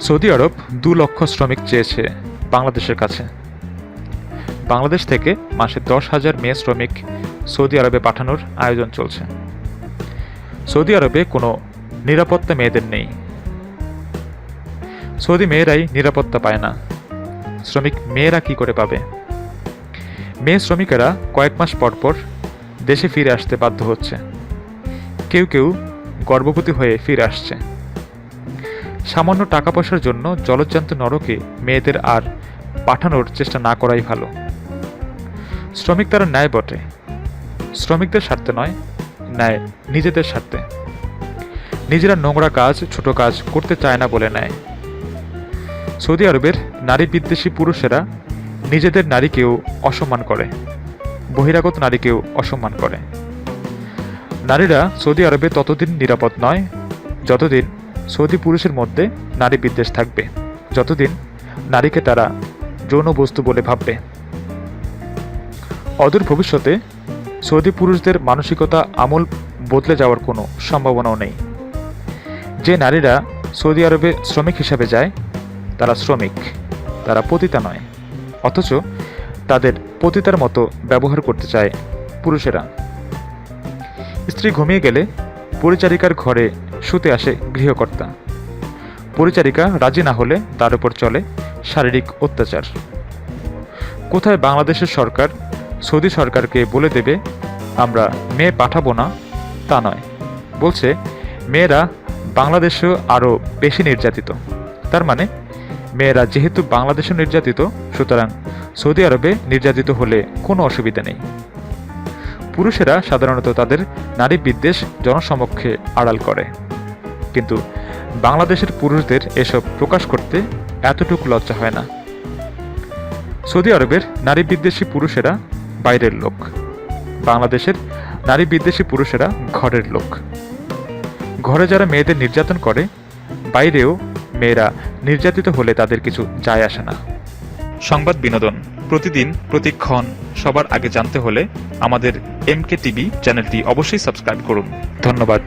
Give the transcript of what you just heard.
Saudi আরব দু লক্ষ শ্রমিক চেয়েছে বাংলাদেশের কাছে। বাংলাদেশ থেকে মাসে দশ হাজার মেয়ে শ্রমিক সৌদি আরবে পাঠানোর আয়োজন চলছে। সৌদি আরবে কোনো নিরাপত্তা মেয়েদের নেই। সৌদি মেয়েরাই নিরাপত্তা পায় না। শ্রমিক মেয়েরা কি করে পাবে? মেয়ে শ্রমিকেরা কয়েক মাস পর পর দেশে ফিরে আসতে বাধ্য হচ্ছে। কেউ কেউ গর্ভবতী হয়ে ফিরে আসছে। সামান্য টাকা পয়সার জন্য জলজ্জান্ত নরকে মেয়েদের আর পাঠানোর চেষ্টা না করাই ভালো। শ্রমিক তারা ন্যায় বটে। শ্রমিকদের স্বার্থে নয়, ন্যায় নিজেদের স্বার্থে। নিজেরা নোংরা কাজ, ছোট কাজ করতে চায় না বলে নেয়। সৌদি আরবের নারী বিদ্বেষী পুরুষেরা নিজেদের নারীকেও অসম্মান করে। বহিরাগত নারীকেও অসম্মান করে। নারীরা সৌদি আরবে ততদিন নিরাপদ নয়, যতদিন সৌদি পুরুষের মধ্যে নারী বিদ্বেষ থাকবে। যতদিন নারীকে তারা যৌন বস্তু বলে ভাববে। অদূর ভবিষ্যতে সৌদি পুরুষদের মানসিকতা আমল বদলে যাওয়ার কোনো সম্ভাবনাও নেই। যে নারীরা সৌদি আরবে শ্রমিক হিসাবে যায়, তারা শ্রমিক, তারা পতিতা নয়। অথচ তাদের পতিতার মতো ব্যবহার করতে চায় পুরুষেরা। স্ত্রী ঘুমিয়ে গেলে পরিচারিকার ঘরে শুতে আসে গৃহকর্তা। পরিচারিকা রাজি না হলে তার উপর চলে শারীরিক অত্যাচার। কোথায় বাংলাদেশের সরকার, সৌদি সরকারকে বলে দেবে, আমরা মেয়ে পাঠাবো না? তা নয়। বলছে, মেয়েরা বাংলাদেশেও আরও বেশি নির্যাতিত। তার মানে মেয়েরা যেহেতু বাংলাদেশে নির্যাতিত, সুতরাং সৌদি আরবে নির্যাতিত হলে কোনো অসুবিধা নেই। পুরুষেরা সাধারণত তাদের নারী বিদ্বেষ জনসমক্ষে আড়াল করে। কিন্তু বাংলাদেশের পুরুষদের এসব প্রকাশ করতে এতটুকু লজ্জা হয় না। সৌদি আরবের নারী বিদ্বেষী পুরুষেরা বাইরের লোক। বাংলাদেশের নারী বিদ্বেষী পুরুষেরা ঘরের লোক। ঘরে যারা মেয়েদের নির্যাতন করে, বাইরেও মেয়েরা নির্যাতিত হলে তাদের কিছু যায় আসে না। সংবাদ বিনোদন প্রতিদিন, প্রতিক্ষণ, সবার আগে জানতে হলে আমাদের এমকে টিভি চ্যানেলটি অবশ্যই সাবস্ক্রাইব করুন। ধন্যবাদ।